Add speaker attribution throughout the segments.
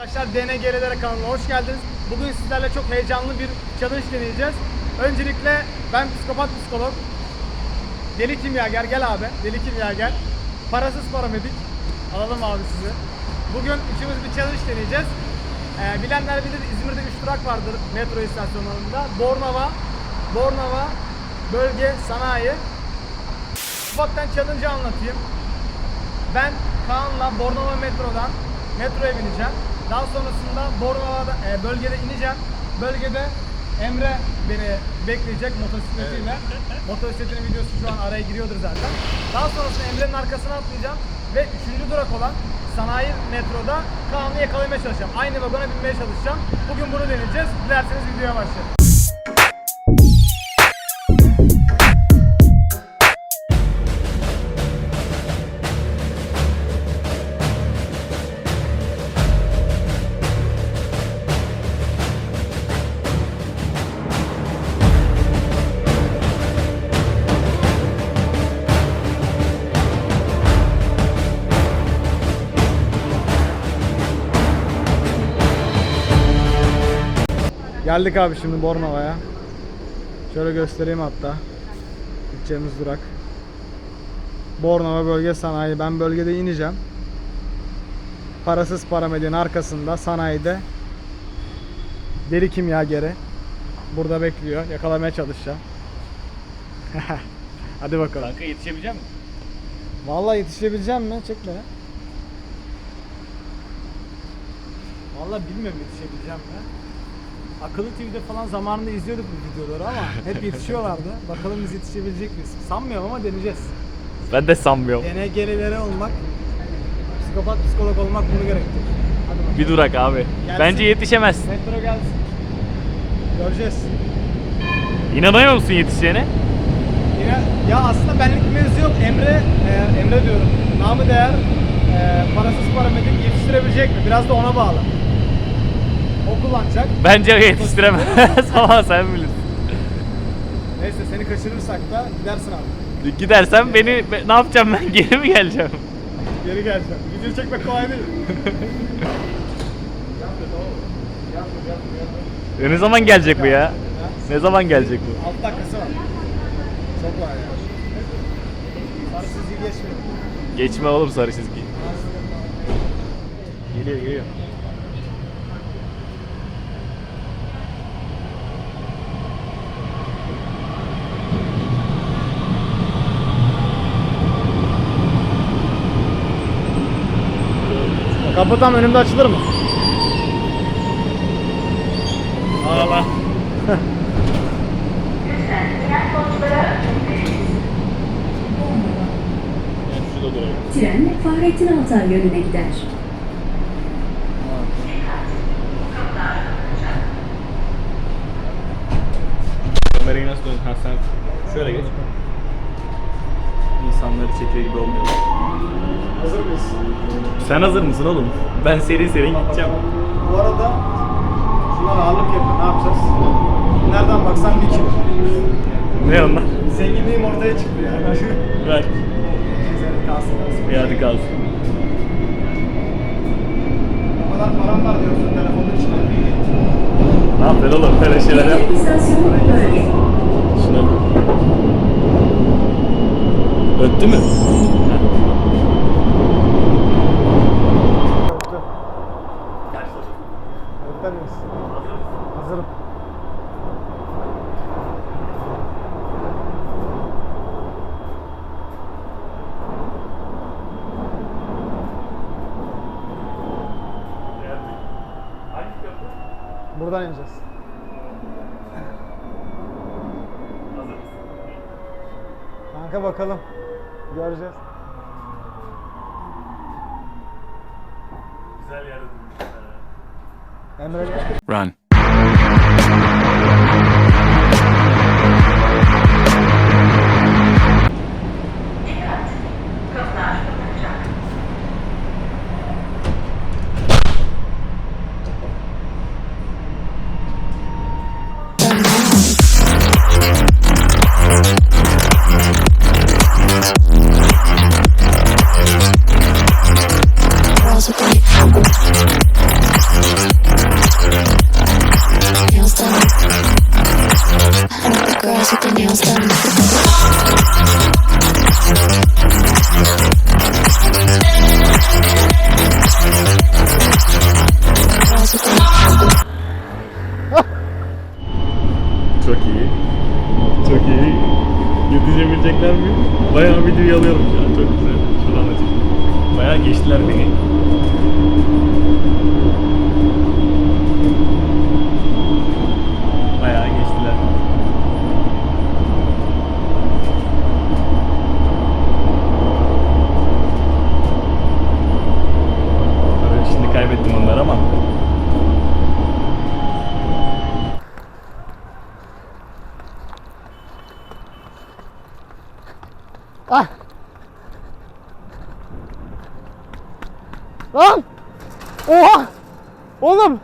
Speaker 1: Arkadaşlar DNG'lere kanalına hoş geldiniz. Bugün sizlerle çok heyecanlı bir challenge deneyeceğiz. Öncelikle ben psikopat psikolog. Deli kimyager gel abi. Deli kimyager. Parasız paramedik. Alalım abi sizi. Bugün üçümüz bir challenge deneyeceğiz. Ee, bilenler bilir İzmir'de 3 durak vardır metro istasyonlarında. Bornova, Bornova, bölge, sanayi. Ufaktan challenge'ı anlatayım. Ben Kaan'la Bornova metrodan metroya bineceğim. Daha sonrasında Bornova'da e, bölgede ineceğim. Bölgede Emre beni bekleyecek motosikletiyle. Motosikletin videosu şu an araya giriyordur zaten. Daha sonrasında Emre'nin arkasına atlayacağım ve üçüncü durak olan sanayi metroda Kaan'ı yakalamaya çalışacağım. Aynı vagona binmeye çalışacağım. Bugün bunu deneyeceğiz. Dilerseniz videoya başlayalım. Geldik abi şimdi Bornova'ya. Şöyle göstereyim hatta. Gideceğimiz durak. Bornova Bölge Sanayi. Ben bölgede ineceğim. Parasız paramedyanın arkasında sanayide deri kimyageri burada bekliyor. Yakalamaya çalışacağım. Hadi bakalım.
Speaker 2: Kanka yetişebilecek misin?
Speaker 1: Vallahi yetişebileceğim mi? Çekme. Vallahi bilmiyorum yetişebileceğim mi? Akıllı TV'de falan zamanında izliyorduk bu videoları ama hep yetişiyorlardı. Bakalım biz yetişebilecek miyiz? Sanmıyorum ama deneyeceğiz.
Speaker 2: Ben de sanmıyorum.
Speaker 1: DNG'lilere olmak, psikopat psikolog olmak bunu gerektirir. Hadi bakalım.
Speaker 2: Bir durak abi.
Speaker 1: Gelsin.
Speaker 2: Bence yetişemezsin.
Speaker 1: Metro gelsin. Göreceğiz.
Speaker 2: İnanıyor musun yetişeceğine?
Speaker 1: Yine ya aslında benlik bir mevzu yok. Emre, e, Emre diyorum. Namı değer e, parasız paramedik yetiştirebilecek mi? Biraz da ona bağlı. O kullanacak.
Speaker 2: Bence yetiştiremez ama sen bilirsin.
Speaker 1: Neyse seni kaçırırsak da gidersin abi.
Speaker 2: Gidersen beni be- ne yapacağım ben? Geri mi geleceğim?
Speaker 1: Geri geleceğim. Video çekmek kolay değil.
Speaker 2: E ne zaman gelecek bu ya? Ne zaman gelecek bu?
Speaker 1: 6 dakikası var. Çok var ya. Sarı çizgi geçmiyor.
Speaker 2: Geçme oğlum sarı çizgi. Geliyor geliyor.
Speaker 1: Kapı tam önümde açılır mı?
Speaker 2: Allah.
Speaker 3: Tren Fahrettin Altay yönüne gider.
Speaker 2: Kamerayı nasıl dön? Ha sen şöyle geç. İnsanları çekiyor gibi olmuyor.
Speaker 1: Hazır mıyız?
Speaker 2: Sen hazır mısın oğlum? Ben seri seri gideceğim.
Speaker 1: Bu arada şunlar ağırlık yapıyor. Ne yapacağız? Nereden baksan bir kilo.
Speaker 2: Ne onlar?
Speaker 1: Zenginliğim ortaya çıktı ya.
Speaker 2: Ver.
Speaker 1: Güzel kalsın. kalsın.
Speaker 2: İyi hadi kalsın.
Speaker 1: O kadar param var diyorsun telefonun içinde.
Speaker 2: Ne yapıyorsun oğlum? Böyle şeyler yap. Şuna. Öttü mü?
Speaker 1: Hazırım. Buradan ineceğiz. Kanka bakalım. Göreceğiz.
Speaker 2: Güzel yerde
Speaker 1: Emre.
Speaker 4: Run.
Speaker 1: Lan! Oha! Oğlum!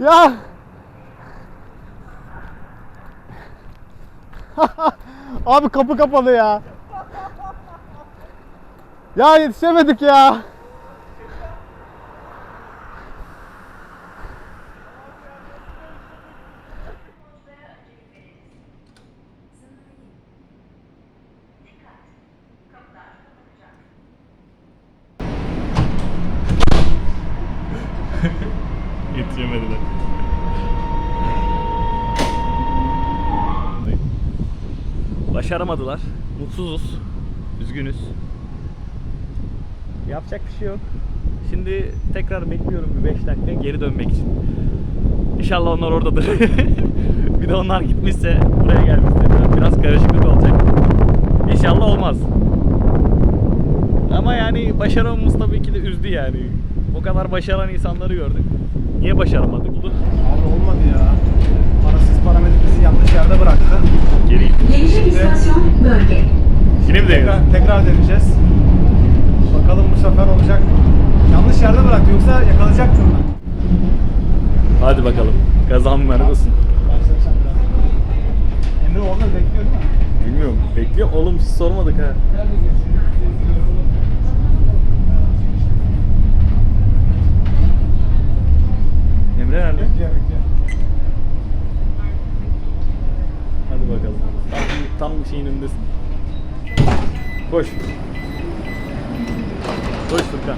Speaker 1: Ya! Abi kapı kapalı ya. Ya yetişemedik ya.
Speaker 2: Başaramadılar. Mutsuzuz. Üzgünüz. Yapacak bir şey yok. Şimdi tekrar bekliyorum bir 5 dakika geri dönmek için. İnşallah onlar oradadır. bir de onlar gitmişse buraya gelmişse biraz- karışıklık olacak. İnşallah olmaz. Ama yani başaramamız tabii ki de üzdü yani. O kadar başaran insanları gördük. Niye başaramadık? Bu
Speaker 1: Abi olmadı ya. Parasız paramedik bizi yanlış yerde bıraktı.
Speaker 2: Geri
Speaker 3: Gelecek istasyon bölge.
Speaker 2: Yine mi
Speaker 1: Tekrar, tekrar deneyeceğiz. Bakalım bu sefer olacak mı? Yanlış yerde bıraktı yoksa yakalayacaktım ben.
Speaker 2: Hadi bakalım. Kazan ver olsun.
Speaker 1: Emre orada bekliyor değil mi?
Speaker 2: Bilmiyorum. Bekliyor. Oğlum hiç sormadık ha. Emre nerede?
Speaker 1: Bekliyor bekliyor.
Speaker 2: Hadi bakalım. Tam, şeyin önündesin. Koş. Koş Furkan.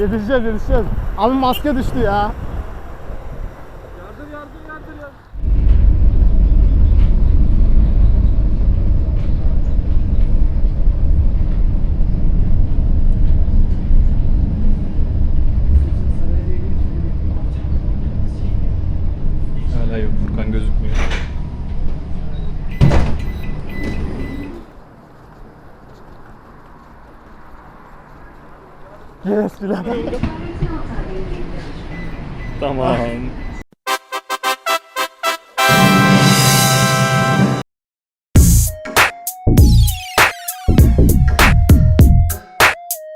Speaker 1: Yetişeceğiz yetişeceğiz. Abi maske düştü ya.
Speaker 2: Hala yok. Furkan gözükmüyor.
Speaker 1: Yes birader.
Speaker 2: Tamam.